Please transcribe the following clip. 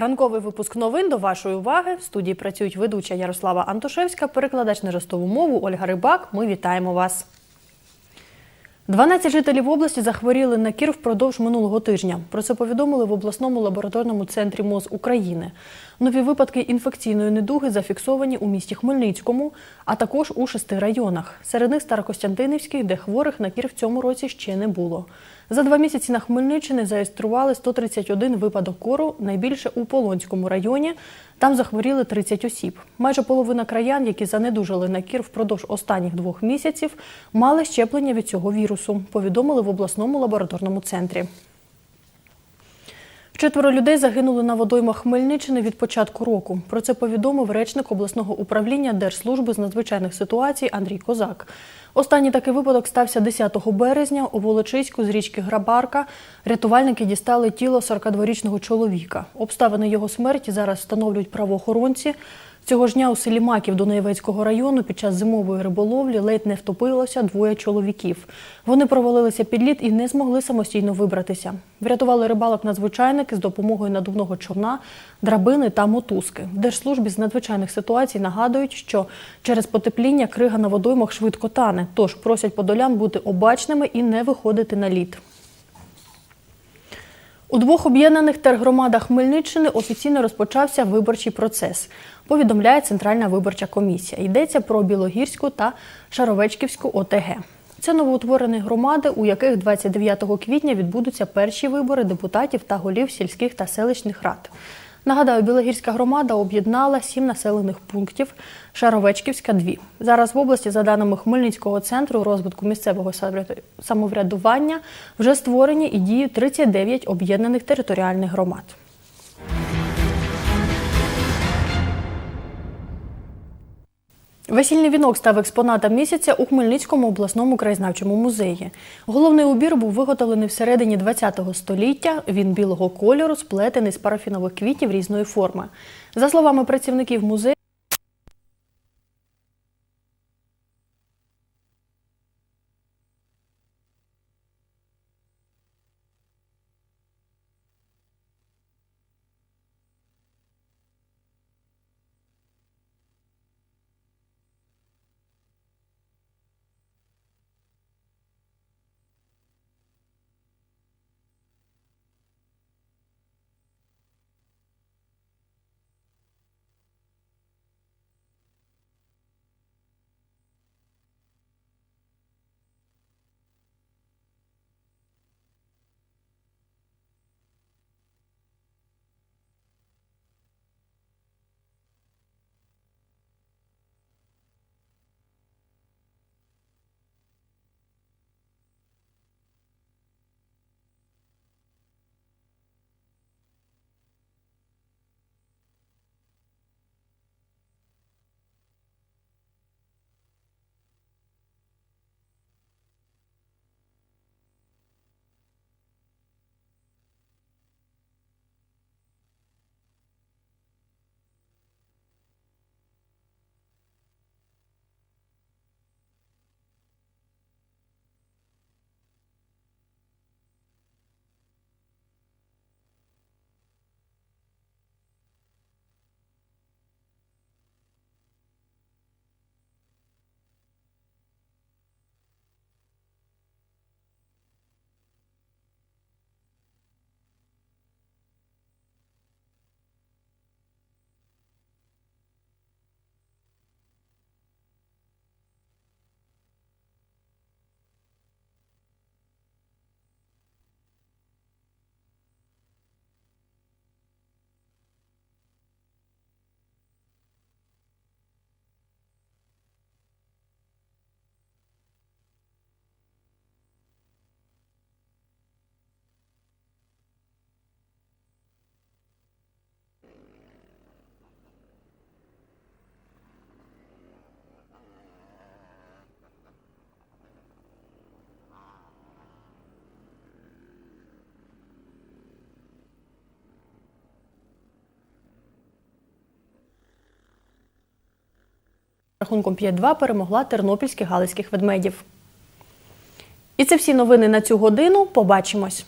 Ранковий випуск новин до вашої уваги. В студії працюють ведуча Ярослава Антошевська, перекладач на ростову мову Ольга Рибак. Ми вітаємо вас. 12 жителів області захворіли на кір впродовж минулого тижня. Про це повідомили в обласному лабораторному центрі МОЗ України. Нові випадки інфекційної недуги зафіксовані у місті Хмельницькому, а також у шести районах. Серед них Старокостянтинівський, де хворих на кір в цьому році ще не було. За два місяці на Хмельниччині зареєстрували 131 випадок кору, найбільше у Полонському районі. Там захворіли 30 осіб. Майже половина краян, які занедужали на кір впродовж останніх двох місяців, мали щеплення від цього вірусу, повідомили в обласному лабораторному центрі. Четверо людей загинули на водоймах Хмельниччини від початку року. Про це повідомив речник обласного управління Держслужби з надзвичайних ситуацій Андрій Козак. Останній такий випадок стався 10 березня у Волочиську з річки Грабарка. Рятувальники дістали тіло 42-річного чоловіка. Обставини його смерті зараз встановлюють правоохоронці. Цього ж дня у селі Маків Дунаєвецького району під час зимової риболовлі ледь не втопилося двоє чоловіків. Вони провалилися під лід і не змогли самостійно вибратися. Врятували рибалок надзвичайники з допомогою надувного човна, драбини та мотузки. В Держслужбі з надзвичайних ситуацій нагадують, що через потепління крига на водоймах швидко тане, тож просять подолян бути обачними і не виходити на лід. У двох об'єднаних тергромадах Хмельниччини офіційно розпочався виборчий процес. Повідомляє Центральна виборча комісія. Йдеться про Білогірську та Шаровечківську ОТГ. Це новоутворені громади, у яких 29 квітня відбудуться перші вибори депутатів та голів сільських та селищних рад. Нагадаю, Білогірська громада об'єднала сім населених пунктів, Шаровечківська дві. Зараз в області, за даними Хмельницького центру розвитку місцевого самоврядування, вже створені і діють 39 об'єднаних територіальних громад. Весільний вінок став експонатом місяця у Хмельницькому обласному краєзнавчому музеї. Головний убір був виготовлений всередині ХХ століття. Він білого кольору, сплетений з парафінових квітів різної форми. За словами працівників музею, рахунком 5-2 перемогла тернопільських галицьких ведмедів. І це всі новини на цю годину. Побачимось.